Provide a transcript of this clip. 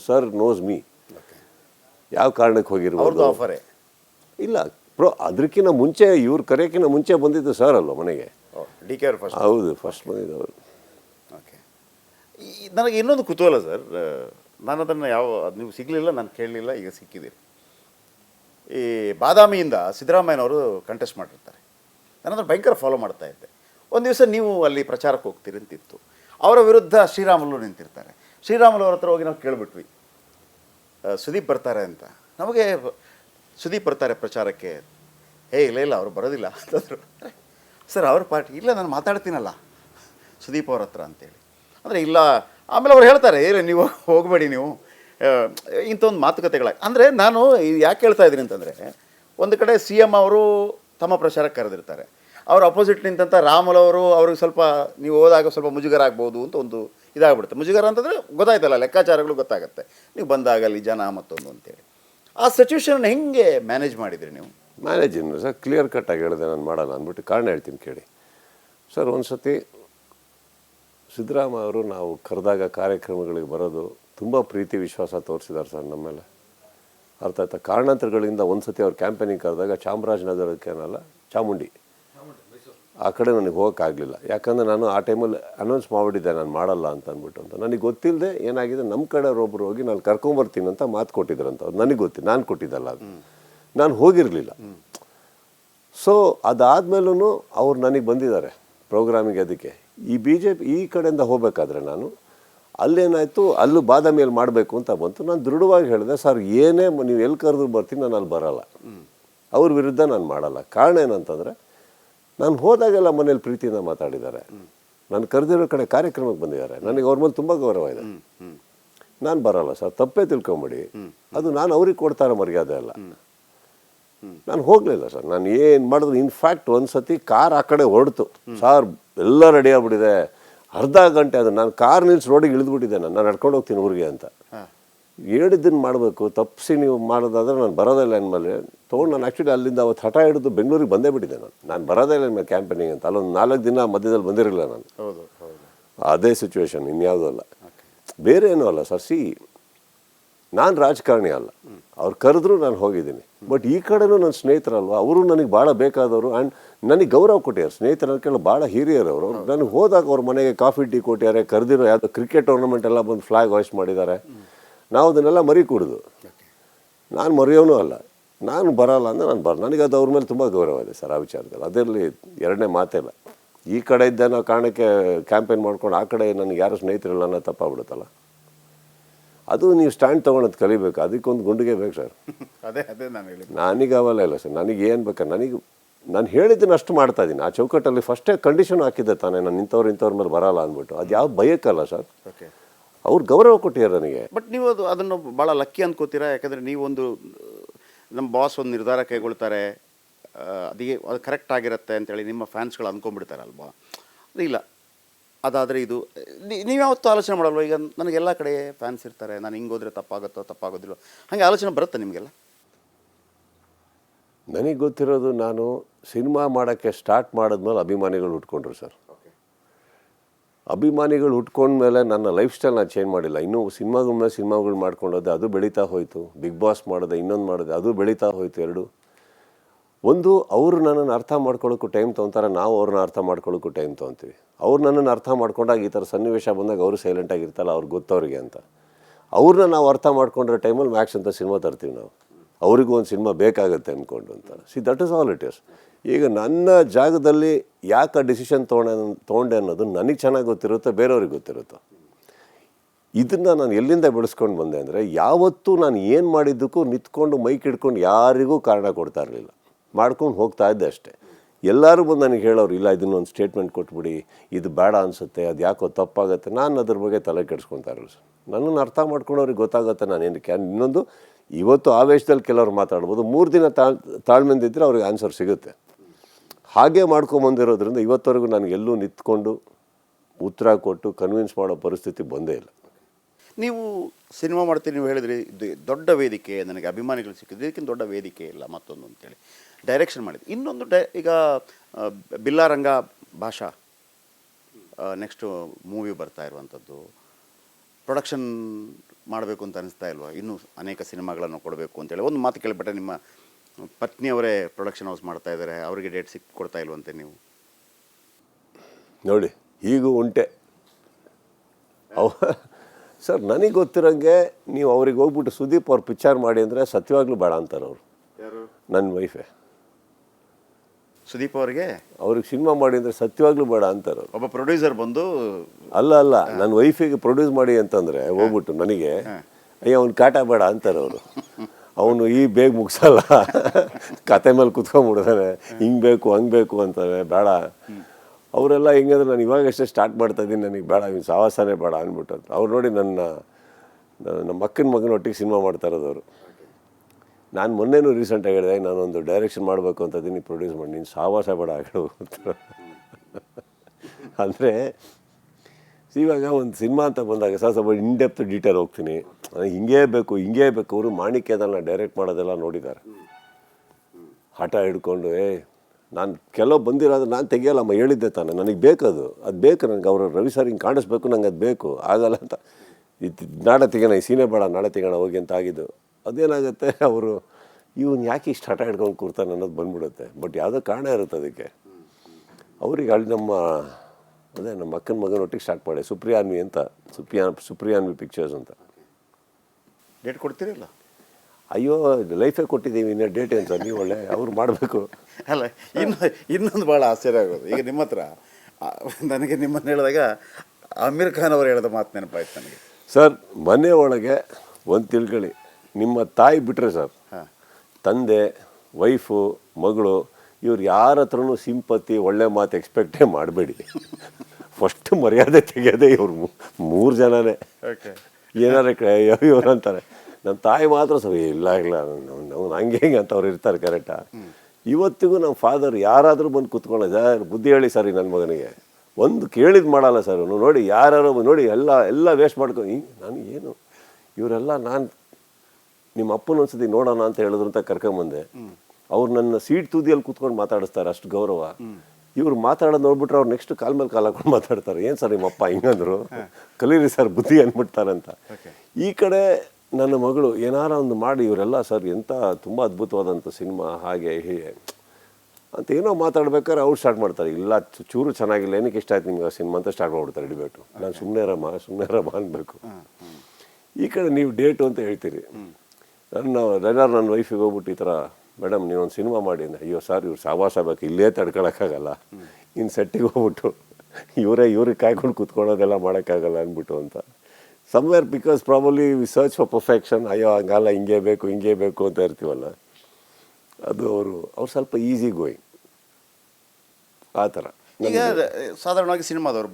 Sir knows me ಯಾವ ಕಾರಣಕ್ಕೆ ಹೋಗಿರ್ಬೋದು? ಆಫರೇ ಇಲ್ಲ. ಪ್ರೋ ಅದಕ್ಕಿಂತ ಮುಂಚೆ ಇವ್ರು ಕರೆಯೋಕ್ಕಿಂತ ಮುಂಚೆ ಬಂದಿದ್ದು ಸರ್ ಅಲ್ವ ಮನೆಗೆ? ಡಿ ಕೆ ಅವ್ರ ಫಸ್ಟ್ ಹೌದು ಫಸ್ಟ್ ಬಂದಿದ್ದವರು ಓಕೆ ನನಗೆ ಇನ್ನೊಂದು ಕುತೂಹಲ ಸರ್ ನಾನು ಅದನ್ನು ಯಾವ ಅದು ನೀವು ಸಿಗಲಿಲ್ಲ ನಾನು ಕೇಳಲಿಲ್ಲ ಈಗ ಸಿಕ್ಕಿದ್ದೀರಿ ಈ ಬಾದಾಮಿಯಿಂದ ಸಿದ್ದರಾಮಯ್ಯನವರು ಕಂಟೆಸ್ಟ್ ಮಾಡಿರ್ತಾರೆ. ನಾನು ಅದನ್ನು ಭಯಂಕರ ಫಾಲೋ ಮಾಡ್ತಾ ಇದ್ದೆ. ಒಂದು ದಿವಸ ನೀವು ಅಲ್ಲಿ ಪ್ರಚಾರಕ್ಕೆ ಹೋಗ್ತೀರಿ ಅಂತಿತ್ತು. ಅವರ ವಿರುದ್ಧ ಶ್ರೀರಾಮುಲು ನಿಂತಿರ್ತಾರೆ. ಶ್ರೀರಾಮುಲು ಅವ್ರ ಹತ್ರ ಹೋಗಿ ನಾವು ಕೇಳಿಬಿಟ್ವಿ. ಸುದೀಪ್ ಬರ್ತಾರೆ ಅಂತ. ನಮಗೆ ಸುದೀಪ್ ಬರ್ತಾರೆ ಪ್ರಚಾರಕ್ಕೆ. ಹೇ, ಇಲ್ಲ ಇಲ್ಲ, ಅವರು ಬರೋದಿಲ್ಲ ಅಂತಂದರು. ಸರ್, ಅವ್ರ ಪಾರ್ಟಿ. ಇಲ್ಲ, ನಾನು ಮಾತಾಡ್ತೀನಲ್ಲ. ಸುದೀಪ್ ಅವ್ರ ಹತ್ರ ಅಂತೇಳಿ. ಅಂದರೆ, ಇಲ್ಲ, ಆಮೇಲೆ ಅವ್ರು ಹೇಳ್ತಾರೆ, ಏ ನೀವು ಹೋಗಬೇಡಿ ನೀವು. ಇಂಥ ಒಂದು ಮಾತುಕತೆಗಳ. ಅಂದರೆ, ನಾನು ಯಾಕೆ ಹೇಳ್ತಾ ಇದ್ದೀನಿ ಅಂತಂದರೆ, ಒಂದು ಕಡೆ ಸಿ ಎಂ ಅವರು ತಮ್ಮ ಪ್ರಚಾರಕ್ಕೆ ಕರೆದಿರ್ತಾರೆ. ಅವ್ರ ಅಪೋಸಿಟ್ ನಿಂತಂಥ ರಾಮುಲವರು ಅವ್ರಿಗೆ ಸ್ವಲ್ಪ ನೀವು ಹೋದಾಗ ಸ್ವಲ್ಪ ಮುಜುಗರ ಆಗ್ಬೋದು ಅಂತ ಒಂದು ಇದಾಗ್ಬಿಡುತ್ತೆ. ಮುಜುಗರ ಅಂತಂದರೆ ಗೊತ್ತಾಯ್ತಲ್ಲ, ಲೆಕ್ಕಾಚಾರಗಳು ಗೊತ್ತಾಗುತ್ತೆ. ನೀವು ಬಂದಾಗ ಅಲ್ಲಿ ಜನ ಮತ್ತೊಂದು ಅಂತೇಳಿ. ಆ ಸಿಚುವೇಶನ್ ಹೆಂಗೆ ಮ್ಯಾನೇಜ್ ಮಾಡಿದ್ರಿ ನೀವು? ಮ್ಯಾನೇಜ್ ಏನು ಸರ್ ಕ್ಲಿಯರ್ ಕಟ್ಟಾಗಿ ಹೇಳಿದೆ, ನಾನು ಮಾಡಲ್ಲ ಅಂದ್ಬಿಟ್ಟು ಕಾರಣ ಹೇಳ್ತೀನಿ ಕೇಳಿ. ಸರ್ ಒಂದು ಸತಿ ಸಿದ್ದರಾಮ ಅವರು ನಾವು ಕರೆದಾಗ ಕಾರ್ಯಕ್ರಮಗಳಿಗೆ ಬರೋದು ತುಂಬ ಪ್ರೀತಿ ವಿಶ್ವಾಸ ತೋರಿಸಿದ್ದಾರೆ ಸರ್ ನಮ್ಮ ಮೇಲೆ. ಅರ್ಥ ಆಯ್ತಾ? ಕಾರಣಾಂತರಗಳಿಂದ ಒಂದು ಸತಿ ಅವ್ರು ಕ್ಯಾಂಪೇನಿಂಗ್ ಕರೆದಾಗ ಚಾಮರಾಜನಗರಕ್ಕೇನಲ್ಲ ಚಾಮುಂಡಿ. ಆ ಕಡೆ ನನಗೆ ಹೋಗೋಕ್ಕಾಗಲಿಲ್ಲ. ಯಾಕಂದರೆ ನಾನು ಆ ಟೈಮಲ್ಲಿ ಅನೌನ್ಸ್ ಮಾಡಿಬಿಟ್ಟಿದ್ದೆ ನಾನು ಮಾಡಲ್ಲ ಅಂತ ಅಂದ್ಬಿಟ್ಟು ಅಂತ. ನನಗೆ ಗೊತ್ತಿಲ್ಲದೆ ಏನಾಗಿದೆ ನಮ್ಮ ಕಡೆ ಒಬ್ಬರು ಹೋಗಿ ನಾನು ಕರ್ಕೊಂಬರ್ತೀನಿ ಅಂತ ಮಾತು ಕೊಟ್ಟಿದ್ರಂತ. ಅವ್ರು ನನಗೆ ಗೊತ್ತಿಲ್ಲ ನಾನು ಕೊಟ್ಟಿದ್ದಲ್ಲ ಅದು. ನಾನು ಹೋಗಿರಲಿಲ್ಲ. ಸೊ ಅದಾದಮೇಲೂ ಅವ್ರು ನನಗೆ ಬಂದಿದ್ದಾರೆ ಪ್ರೋಗ್ರಾಮಿಗೆ ಅದಕ್ಕೆ. ಈ ಬಿ ಜೆ ಪಿ ಈ ಕಡೆಯಿಂದ ಹೋಗಬೇಕಾದ್ರೆ ನಾನು ಅಲ್ಲೇನಾಯಿತು ಅಲ್ಲೂ ಬಾದಾಮಿಯಲ್ಲಿ ಮಾಡಬೇಕು ಅಂತ ಬಂತು. ನಾನು ದೃಢವಾಗಿ ಹೇಳಿದೆ ಸರ್ ಏನೇ ನೀವು ಎಲ್ಲಿ ಕರೆದ್ರು ಬರ್ತೀನಿ ನಾನು ಅಲ್ಲಿ ಬರಲ್ಲ. ಅವ್ರ ವಿರುದ್ಧ ನಾನು ಮಾಡಲ್ಲ. ಕಾರಣ ಏನಂತಂದರೆ ನಾನು ಹೋದಾಗೆಲ್ಲ ಮನೇಲಿ ಪ್ರೀತಿಯಿಂದ ಮಾತಾಡಿದ್ದಾರೆ. ನಾನು ಕರೆದಿರೋ ಕಡೆ ಕಾರ್ಯಕ್ರಮಕ್ಕೆ ಬಂದಿದ್ದಾರೆ. ನನಗೆ ಅವ್ರ ಮೇಲೆ ತುಂಬ ಗೌರವ ಇದೆ. ನಾನು ಬರಲ್ಲ ಸರ್ ತಪ್ಪೇ ತಿಳ್ಕೊಂಬಿಡಿ. ಅದು ನಾನು ಅವ್ರಿಗೆ ಕೊಡ್ತಾರೆ ಮರ್ಯಾದೆ ಅಲ್ಲ. ನಾನು ಹೋಗಲಿಲ್ಲ ಸರ್. ನಾನು ಏನು ಮಾಡಿದ್ರು ಇನ್ಫ್ಯಾಕ್ಟ್ ಒಂದು ಸತಿ ಕಾರ್ ಆ ಕಡೆ ಹೊರಡ್ತು ಸಾರ್ ಎಲ್ಲ ರೆಡಿ ಆಗ್ಬಿಟ್ಟಿದೆ. ಅರ್ಧ ಗಂಟೆ ಅದು ನಾನು ಕಾರ್ ನಿಲ್ಸಿ ರೋಡಿಗೆ ಇಳಿದ್ಬಿಟ್ಟಿದ್ದೆ ನಾನು ನಾನು ನಡ್ಕೊಂಡು ಹೋಗ್ತೀನಿ ಊರಿಗೆ ಅಂತ. ಹೇಳಿದ್ದನ್ನು ಮಾಡಬೇಕು ತಪ್ಪಿಸಿ ನೀವು ಮಾಡೋದಾದ್ರೆ ನಾನು ಬರೋದಿಲ್ಲ ಅಂದಮೇಲೆ ತೊಗೊಂಡು ನಾನು ಆ್ಯಕ್ಚುಲಿ ಅಲ್ಲಿಂದ ಅವತ್ತು ಹಠ ಹಿಡಿದು ಬೆಂಗಳೂರಿಗೆ ಬಂದೇ ಬಿಟ್ಟಿದ್ದೆ ನಾನು. ನಾನು ಬರೋದಿಲ್ಲ ಅಂದಮೇಲೆ ಕ್ಯಾಂಪೇನಿಂಗ್ ಅಂತ. ಅಲ್ಲೊಂದು ನಾಲ್ಕು ದಿನ ಮಧ್ಯದಲ್ಲಿ ಬಂದಿರಲಿಲ್ಲ ನಾನು. ಹೌದು ಅದೇ ಸಿಚುವೇಶನ್ ಇನ್ಯಾವುದೂ ಅಲ್ಲ. ಬೇರೆ ಏನೂ ಅಲ್ಲ ಸರ್. ಸಿ ನಾನು ರಾಜಕಾರಣಿ ಅಲ್ಲ. ಅವ್ರು ಕರೆದ್ರು ನಾನು ಹೋಗಿದ್ದೀನಿ. ಬಟ್ ಈ ಕಡೆನೂ ನನ್ನ ಸ್ನೇಹಿತರಲ್ವ? ಅವರು ನನಗೆ ಭಾಳ ಬೇಕಾದವರು ಆ್ಯಂಡ್ ನನಗೆ ಗೌರವ ಕೊಟ್ಟಿದ್ದಾರೆ. ಸ್ನೇಹಿತರ ಕೇಳಿ ಭಾಳ ಹಿರಿಯರು ಅವರು ನನಗೆ ಹೋದಾಗ ಅವ್ರ ಮನೆಗೆ ಕಾಫಿ ಟೀ ಕೊಟ್ಟಿದ್ದಾರೆ ಕರೆದಿರೋ ಯಾವುದೋ ಕ್ರಿಕೆಟ್ ಟೂರ್ನಮೆಂಟ್ ಎಲ್ಲ ಬಂದು ಫ್ಲಾಗ್ ವಾಯ್ಸ್ ಮಾಡಿದ್ದಾರೆ. ನಾವು ಅದನ್ನೆಲ್ಲ ಮರಿ ಕುಡಿದು ನಾನು ಮರೆಯೋನು ಅಲ್ಲ. ನಾನು ಬರಲ್ಲ ಅಂದರೆ ನಾನು ಬರ ನನಗೆ ಅದು ಅವ್ರ ಮೇಲೆ ತುಂಬ ಗೌರವ ಇದೆ ಸರ್ ಆ ವಿಚಾರದಲ್ಲಿ. ಅದರಲ್ಲಿ ಎರಡನೇ ಮಾತಿಲ್ಲ. ಈ ಕಡೆ ಇದ್ದ ನಾವು ಕಾರಣಕ್ಕೆ ಕ್ಯಾಂಪೇನ್ ಮಾಡ್ಕೊಂಡು ಆ ಕಡೆ ನನಗೆ ಯಾರು ಸ್ನೇಹಿತರಿಲ್ಲ ಅನ್ನೋ ತಪ್ಪಾಗ್ಬಿಡುತ್ತಲ್ಲ. ಅದು ನೀವು ಸ್ಟ್ಯಾಂಡ್ ತೊಗೊಳೋದು ಕಲಿಬೇಕು. ಅದಕ್ಕೊಂದು ಗುಂಡಿಗೆ ಬೇಕು ಸರ್. ಅದೇ ಅದೇ ನಾನು ಹೇಳಿ ನನಗೆ ಅವಲ್ಲ ಇಲ್ಲ ಸರ್. ನನಗೆ ಏನು ಬೇಕಾ ನನಗೆ ನಾನು ಹೇಳಿದ್ದನ್ನು ಅಷ್ಟು ಮಾಡ್ತಾ ಇದ್ದೀನಿ ಆ ಚೌಕಟ್ಟಲ್ಲಿ ಫಸ್ಟೇ ಕಂಡೀಷನ್ ಹಾಕಿದ್ದೆ ತಾನೇ. ನಾನು ಇಂಥವ್ರು ಇಂಥವ್ರ ಮೇಲೆ ಬರಲ್ಲ ಅಂದ್ಬಿಟ್ಟು. ಅದು ಯಾವ ಭಯಕ್ಕಲ್ಲ ಸರ್. ಓಕೆ ಅವ್ರು ಗೌರವ ಕೊಟ್ಟಿದ್ದಾರೆ ನನಗೆ. ಬಟ್ ನೀವು ಅದು ಅದನ್ನು ಭಾಳ ಲಕ್ಕಿ ಅಂದ್ಕೋತೀರಾ ಯಾಕಂದರೆ ನೀವೊಂದು ನಮ್ಮ ಬಾಸ್ ಒಂದು ನಿರ್ಧಾರ ಕೈಗೊಳ್ತಾರೆ ಅದಿಗೆ ಅದು ಕರೆಕ್ಟ್ ಆಗಿರುತ್ತೆ ಅಂತೇಳಿ ನಿಮ್ಮ ಫ್ಯಾನ್ಸ್ಗಳು ಅಂದ್ಕೊಂಡ್ಬಿಡ್ತಾರಲ್ವಾ ಅದು ಇಲ್ಲ ಅದಾದರೆ ಇದು ನೀವು ಯಾವತ್ತೂ ಆಲೋಚನೆ ಮಾಡಲ್ವ? ಈಗ ನನಗೆಲ್ಲ ಕಡೆ ಫ್ಯಾನ್ಸ್ ಇರ್ತಾರೆ ನಾನು ಹಿಂಗೆ ಹೋದರೆ ತಪ್ಪಾಗುತ್ತೋ ತಪ್ಪಾಗೋದಿಲ್ಲ ಹಾಗೆ ಆಲೋಚನೆ ಬರುತ್ತೆ ನಿಮಗೆಲ್ಲ? ನನಗೆ ಗೊತ್ತಿರೋದು ನಾನು ಸಿನಿಮಾ ಮಾಡೋಕ್ಕೆ ಸ್ಟಾರ್ಟ್ ಮಾಡಿದ್ಮೇಲೆ ಅಭಿಮಾನಿಗಳು ಉಟ್ಕೊಂಡ್ರು ಸರ್. ಅಭಿಮಾನಿಗಳು ಉಟ್ಕೊಂಡ್ಮೇಲೆ ನನ್ನ ಲೈಫ್ ಸ್ಟೈಲ್ ನಾನು ಚೇಂಜ್ ಮಾಡಿಲ್ಲ. ಇನ್ನೂ ಸಿನಿಮಾಗಳ ಮೇಲೆ ಸಿನಿಮಾಗಳು ಮಾಡ್ಕೊಂಡೋದೆ ಅದು ಬೆಳೀತಾ ಹೋಯಿತು. ಬಿಗ್ ಬಾಸ್ ಮಾಡಿದೆ, ಇನ್ನೊಂದು ಮಾಡಿದೆ, ಅದು ಬೆಳೀತಾ ಹೋಯಿತು ಎರಡು. ಒಂದು, ಅವರು ನನ್ನನ್ನು ಅರ್ಥ ಮಾಡ್ಕೊಳ್ಳೋಕ್ಕೂ ಟೈಮ್ ತೊಗೊತಾರೆ, ನಾವು ಅವ್ರನ್ನ ಅರ್ಥ ಮಾಡ್ಕೊಳ್ಳೋಕ್ಕೂ ಟೈಮ್ ತೊಗೊತೀವಿ. ಅವ್ರು ನನ್ನನ್ನು ಅರ್ಥ ಮಾಡ್ಕೊಂಡಾಗ ಈ ಥರ ಸನ್ನಿವೇಶ ಬಂದಾಗ ಅವರು ಸೈಲೆಂಟಾಗಿ ಇರ್ತಲ್ಲ ಅವ್ರಿಗೆ ಗೊತ್ತವ್ರಿಗೆ ಅಂತ. ಅವ್ರನ್ನ ನಾವು ಅರ್ಥ ಮಾಡ್ಕೊಂಡ್ರೆ ಟೈಮಲ್ಲಿ ಮ್ಯಾಕ್ಸ್ ಅಂತ ಸಿನಿಮಾ ತರ್ತೀವಿ ನಾವು. ಅವರಿಗೂ ಒಂದು ಸಿನಿಮಾ ಬೇಕಾಗುತ್ತೆ ಅಂದ್ಕೊಂಡು ಅಂತಾರೆ. See that is all it is ಈಗ ನನ್ನ ಜಾಗದಲ್ಲಿ ಯಾಕೆ ಡಿಸಿಷನ್ ತೊಗೊಂಡೆ ತೊಗೊಂಡೆ ಅನ್ನೋದು ನನಗೆ ಚೆನ್ನಾಗಿ ಗೊತ್ತಿರುತ್ತೋ, ಬೇರೆಯವ್ರಿಗೆ ಗೊತ್ತಿರುತ್ತೋ. ಇದನ್ನು ನಾನು ಎಲ್ಲಿಂದ ಬೆಳೆಸ್ಕೊಂಡು ಬಂದೆ ಅಂದರೆ ಯಾವತ್ತೂ ನಾನು ಏನು ಮಾಡಿದ್ದಕ್ಕೂ ನಿಂತ್ಕೊಂಡು ಮೈಕ್ ಹಿಡ್ಕೊಂಡು ಯಾರಿಗೂ ಕಾರಣ ಕೊಡ್ತಾ ಇರಲಿಲ್ಲ. ಮಾಡ್ಕೊಂಡು ಹೋಗ್ತಾ ಇದ್ದೆ ಅಷ್ಟೇ. ಎಲ್ಲರೂ ಬಂದು ನನಗೆ ಹೇಳೋರು, ಇಲ್ಲ ಇದನ್ನೊಂದು ಸ್ಟೇಟ್ಮೆಂಟ್ ಕೊಟ್ಬಿಡಿ, ಇದು ಬೇಡ ಅನಿಸುತ್ತೆ, ಅದು ಯಾಕೋ ತಪ್ಪಾಗುತ್ತೆ. ನಾನು ಅದ್ರ ಬಗ್ಗೆ ತಲೆ ಕೆಡಿಸ್ಕೊತಾ ಇರಲ್ಲ ಸರ್. ನನ್ನನ್ನು ಅರ್ಥ ಮಾಡ್ಕೊಂಡವ್ರಿಗೆ ಗೊತ್ತಾಗುತ್ತೆ ನಾನು ಏನಕ್ಕೆ ಇನ್ನೊಂದು ಇವತ್ತು ಆವೇಶದಲ್ಲಿ ಕೆಲವರು ಮಾತಾಡ್ಬೋದು. ಮೂರು ದಿನ ತಾಳ್ ತಾಳ್ಮೆಯಿಂದ ಇದ್ದರೆ ಅವ್ರಿಗೆ ಆನ್ಸರ್ ಸಿಗುತ್ತೆ. ಹಾಗೆ ಮಾಡ್ಕೊಂಬಂದಿರೋದ್ರಿಂದ ಇವತ್ತವರೆಗೂ ನನಗೆ ಎಲ್ಲೂ ನಿಂತ್ಕೊಂಡು ಉತ್ತರ ಕೊಟ್ಟು ಕನ್ವಿನ್ಸ್ ಮಾಡೋ ಪರಿಸ್ಥಿತಿ ಬಂದೇ ಇಲ್ಲ. ನೀವು ಸಿನಿಮಾ ಮಾಡ್ತೀನಿ ನೀವು ಹೇಳಿದ್ರಿ, ಇದು ದೊಡ್ಡ ವೇದಿಕೆ, ನನಗೆ ಅಭಿಮಾನಿಗಳು ಸಿಕ್ಕಿದ್ರು, ಇದಕ್ಕಿಂತ ದೊಡ್ಡ ವೇದಿಕೆ ಇಲ್ಲ ಮತ್ತೊಂದು ಅಂತೇಳಿ. ಡೈರೆಕ್ಷನ್ ಮಾಡಿದ್ರು. ಇನ್ನೊಂದು ಡೈ, ಈಗ ಬಿಲ್ಲಾರಂಗ ಭಾಷಾ ನೆಕ್ಸ್ಟು ಮೂವಿ ಬರ್ತಾ ಇರುವಂಥದ್ದು. ಪ್ರೊಡಕ್ಷನ್ ಮಾಡಬೇಕು ಅಂತ ಅನಿಸ್ತಾ ಇಲ್ವಾ? ಇನ್ನೂ ಅನೇಕ ಸಿನಿಮಾಗಳನ್ನು ಕೊಡಬೇಕು ಅಂತೇಳಿ ಒಂದು ಮಾತು ಕೇಳಿಬಿಟ್ಟೆ ನಿಮ್ಮ ಪತ್ನಿಯವರೇ ಪ್ರೊಡಕ್ಷನ್ ಹೌಸ್ ಮಾಡ್ತಾ ಇದ್ದಾರೆ. ಅವರಿಗೆ ಡೇಟ್ ಸಿಕ್ ಕೊಡ್ತಾ ಇಲ್ವಂತೆ ನೀವು? ನೋಡಿ ಈಗೂ ಉಂಟೆ. ಅವ ಸರ್ ನನಗೆ ಗೊತ್ತಿರೋಂಗೆ ನೀವು ಅವ್ರಿಗೆ ಹೋಗ್ಬಿಟ್ಟು ಸುದೀಪ್ ಅವ್ರು ಪಿಕ್ಚರ್ ಮಾಡಿ ಅಂದರೆ ಸತ್ಯವಾಗ್ಲೂ ಬೇಡ ಅಂತಾರೆ ಅವರು. ಯಾರು? ನನ್ನ ವೈಫೇ ಸುದೀಪ್ ಅವರಿಗೆ? ಅವ್ರಿಗೆ ಸಿನಿಮಾ ಮಾಡಿ ಅಂದರೆ ಸತ್ಯವಾಗ್ಲೂ ಬೇಡ ಅಂತಾರೆ ಒಬ್ಬ ಪ್ರೊಡ್ಯೂಸರ್ ಬಂದು ಅಲ್ಲ ಅಲ್ಲ ನನ್ನ ವೈಫಿಗೆ ಪ್ರೊಡ್ಯೂಸ್ ಮಾಡಿ ಅಂತಂದರೆ ಹೋಗ್ಬಿಟ್ಟು ನನಗೆ ಅಯ್ಯೋ ಅವ್ನು ಕಾಟ ಬೇಡ ಅಂತಾರೆ ಅವರು. ಅವನು ಈ ಬೇಗ ಮುಗಿಸಲ್ಲ. ಕತೆ ಮೇಲೆ ಕುತ್ಕೊಂಡ್ಬಿಡ್ತಾನೆ ಹಿಂಗೆ ಬೇಕು ಹಂಗೆ ಬೇಕು ಅಂತಾರೆ ಬೇಡ ಅವರೆಲ್ಲ ಹೆಂಗಂದ್ರೆ ನಾನು ಇವಾಗಷ್ಟೇ ಸ್ಟಾರ್ಟ್ ಮಾಡ್ತಾ ಇದ್ದೀನಿ ನನಗೆ ಬೇಡ ಇವ್ನು ಸಾವಾಸನೇ ಬೇಡ ಅಂದ್ಬಿಟ್ಟು. ಅವ್ರು ನೋಡಿ ನನ್ನ ನಮ್ಮ ಅಕ್ಕನ ಮಗನ ಒಟ್ಟಿಗೆ ಸಿನಿಮಾ ಮಾಡ್ತಾ ಇರೋದು ಅವರು. ನಾನು ಮೊನ್ನೆನೂ ರೀಸೆಂಟಾಗಿ ಹೇಳಿದಾಗ ನಾನೊಂದು ಡೈರೆಕ್ಷನ್ ಮಾಡಬೇಕು ಅಂತ ಇದ್ದೀನಿ ಪ್ರೊಡ್ಯೂಸ್ ಮಾಡಿ, ನೀನು ಸಾವಾಸ ಬೇಡ ಹೇಳು ಅಂತ ಅಂದರೆ, ಇವಾಗ ಒಂದು ಸಿನಿಮಾ ಅಂತ ಬಂದಾಗ ಸಹ ಸ್ವಲ್ಪ ಇನ್ಡೆಪ್ತ್ ಡೀಟೇಲ್ ಹೋಗ್ತೀನಿ. ಹಿಂಗೇ ಬೇಕು ಹಿಂಗೇ ಬೇಕು, ಅವರು ಮಾಣಿಕ್ಯದಲ್ಲ ಡೈರೆಕ್ಟ್ ಮಾಡೋದೆಲ್ಲ ನೋಡಿದ್ದಾರೆ. ಹಠ ಹಿಡ್ಕೊಂಡು, ಏ, ನಾನು ಕೆಲವು ಬಂದಿರೋದು ನಾನು ತೆಗಿಯಲ್ಲಮ್ಮ, ಹೇಳಿದ್ದೆ ತಾನೆ, ನನಗೆ ಬೇಕದು, ಅದು ಬೇಕು ನನಗೆ ಅವರು ರವಿ ಸರ್ ಹಿಂಗೆ ಕಾಣಿಸ್ಬೇಕು, ನಂಗೆ ಅದು ಬೇಕು, ಆಗಲ್ಲ ಅಂತ. ಇದು, ನಾಳೆ ತೆಗೋಣ ಈ ಸೀನೆ ಬೇಡ, ನಾಳೆ ತೆಗೋಣ ಹೋಗಿ ಅಂತ ಆಗಿದ್ದು. ಅದೇನಾಗುತ್ತೆ ಅವರು ಇವನು ಯಾಕೆ ಇಷ್ಟು ಹಠ ಹಿಡ್ಕೊಂಡು ಕೂರ್ತಾನೆ ಅನ್ನೋದು ಬಂದ್ಬಿಡುತ್ತೆ. ಬಟ್ ಯಾವುದೋ ಕಾರಣ ಇರುತ್ತೆ ಅದಕ್ಕೆ. ಅವ್ರಿಗೆ ಅಲ್ಲಿ ನಮ್ಮ ಅದೇ ನಮ್ಮ ಅಕ್ಕನ ಮಗನೊಟ್ಟಿಗೆ ಸ್ಟಾರ್ಟ್ ಮಾಡಿ ಸುಪ್ರಿಯಾನ್ವಿ ಅಂತ ಸುಪ್ರಿಯಾ ಸುಪ್ರಿಯಾನ್ವಿ ಪಿಕ್ಚರ್ಸ್ ಅಂತ. ಡೇಟ್ ಕೊಡ್ತೀರಲ್ಲ? ಅಯ್ಯೋ ಲೈಫೇ ಕೊಟ್ಟಿದ್ದೀವಿ ಇನ್ನೂ ಡೇಟ್ ಏನು ಸರ್ ನೀವು ಒಳ್ಳೆ ಅವ್ರು ಮಾಡಬೇಕು. ಅಲ್ಲ ಇನ್ನು ಇನ್ನೊಂದು ಭಾಳ ಆಶ್ಚರ್ಯ ಆಗೋದು. ಈಗ ನಿಮ್ಮ ಹತ್ರ ನನಗೆ ನಿಮ್ಮನ್ನು ಹೇಳಿದಾಗ ಅಮೀರ್ ಖಾನ್ ಅವರು ಹೇಳಿದ ಮಾತು ನೆನಪಾಯ್ತು ನನಗೆ. ಸರ್ ಮನೆ ಒಳಗೆ ಒಂದು ತಿಳ್ಕೊಳ್ಳಿ. ನಿಮ್ಮ ತಾಯಿ ಬಿಟ್ಟರೆ ಸರ್ ತಂದೆ ವೈಫು ಮಗಳು ಇವ್ರು ಯಾರ ಹತ್ರನೂ ಸಿಂಪತಿ ಒಳ್ಳೆ ಮಾತು ಎಕ್ಸ್ಪೆಕ್ಟೇ ಮಾಡಬೇಡಿ. ಫಸ್ಟ್ ಮರ್ಯಾದೆ ತೆಗೆಯೋದೇ ಇವ್ರು ಮೂರು ಜನನೇ. ಏನಾರ ಇವ್ರು ಅಂತಾರೆ. ನಮ್ಮ ತಾಯಿ ಮಾತ್ರ ಸರ್ ಇಲ್ಲ ಇಲ್ಲ ನಾವು ಹಂಗೆ ಹಿಂಗೆ ಅಂತ ಅವ್ರು ಇರ್ತಾರೆ ಕರೆಕ್ಟಾ ಇವತ್ತಿಗೂ ನಮ್ಮ ಫಾದರ್ ಯಾರಾದರೂ ಬಂದು ಕುತ್ಕೊಳ್ಳೋ ಸರ್ ಬುದ್ಧಿ ಹೇಳಿ ಸರ್ ನನ್ನ ಮಗನಿಗೆ. ಒಂದು ಕೇಳಿದ್ ಮಾಡಲ್ಲ ಸರ್ ನೋಡಿ ಯಾರು ನೋಡಿ ಎಲ್ಲ ಎಲ್ಲ ವೇಸ್ಟ್ ಮಾಡ್ಕೊ ಹಿಂಗೆ ನಾನು ಏನು? ಇವರೆಲ್ಲ ನಾನು ನಿಮ್ಮ ಅಪ್ಪನ ಒಂದ್ಸತಿ ನೋಡೋಣ ಅಂತ ಹೇಳಿದ್ರು ಅಂತ ಕರ್ಕೊಂಬಂದೆ. ಅವ್ರು ನನ್ನ ಸೀಟ್ ತುದಿಯಲ್ಲಿ ಕೂತ್ಕೊಂಡು ಮಾತಾಡಿಸ್ತಾರೆ ಅಷ್ಟು ಗೌರವ. ಇವ್ರು ಮಾತಾಡೋದು ನೋಡ್ಬಿಟ್ರೆ ಅವ್ರು ನೆಕ್ಸ್ಟ್ ಕಾಲ್ ಮೇಲೆ ಕಾಲ್ ಹಾಕೊಂಡು ಮಾತಾಡ್ತಾರೆ. ಏನು ಸರ್ ನಿಮ್ಮ ಅಪ್ಪ ಹಿಂಗಂದ್ರು ಕಲೀರಿ ಸರ್ ಬುದ್ಧಿ ಅಂದ್ಬಿಡ್ತಾರಂತ ಈ ಕಡೆ ನನ್ನ ಮಗಳು ಏನಾರ ಒಂದು ಮಾಡಿ ಇವರೆಲ್ಲ ಸರ್ ಎಂಥ ತುಂಬ ಅದ್ಭುತವಾದಂಥ ಸಿನಿಮಾ ಹಾಗೆ ಹೀಗೆ. ಅಂತ ಏನೋ ಮಾತಾಡ್ಬೇಕಾದ್ರೆ ಅವ್ರು ಸ್ಟಾರ್ಟ್ ಮಾಡ್ತಾರೆ. ಇಲ್ಲ ಚೂರು ಚೆನ್ನಾಗಿಲ್ಲ ಏನಕ್ಕೆ ಇಷ್ಟ ಆಯ್ತು ನಿಮ್ಗೆ ಆ ಸಿನಿಮಾ ಅಂತ ಸ್ಟಾರ್ಟ್ ಮಾಡ್ಬಿಡ್ತಾರೆ ಡಿಬೇಟು. ನಾನು ಸುಮ್ಮನೆ ರಮ್ಮ ಸುಮ್ಮನೆ ರಮ್ಮ ಅನ್ಬೇಕು. ಈ ಕಡೆ ನೀವು ಡೇಟು ಅಂತ ಹೇಳ್ತೀರಿ. ನನ್ನ ರೆನರ್ ನನ್ನ ವೈಫಿಗೆ ಹೋಗ್ಬಿಟ್ಟು ಈ ಥರ ಮೇಡಮ್ ನೀವೊಂದು ಸಿನಿಮಾ ಮಾಡಿ ಅಂದರೆ ಅಯ್ಯೋ ಸರ್ ಇವ್ರು ಸಾವಾಸ ಬೇಕು ಇಲ್ಲೇ ತಡ್ಕೊಳಕ್ಕಾಗಲ್ಲ. ಇನ್ನು ಸೆಟ್ಟಿಗೆ ಹೋಗ್ಬಿಟ್ಟು ಇವರೇ ಇವ್ರಿಗೆ ಕಾಯ್ಕೊಂಡು ಕೂತ್ಕೊಳ್ಳೋದೆಲ್ಲ ಮಾಡೋಕ್ಕಾಗಲ್ಲ ಅಂದ್ಬಿಟ್ಟು ಅಂತ. Somewhere because probably we search for perfection ಅಯ್ಯೋ ಹಂಗಲ್ಲ ಹಿಂಗೆ ಬೇಕು ಹಿಂಗೆ ಬೇಕು ಅಂತ ಇರ್ತೀವಲ್ಲ. ಅದು ಅವರು ಅವ್ರು ಸ್ವಲ್ಪ ಈಸಿ ಗೋಯಿಂಗ್ ಆ ಥರ. ಈಗ ಸಾಧಾರಣವಾಗಿ ಸಿನಿಮಾದವ್ರು ಬಂದು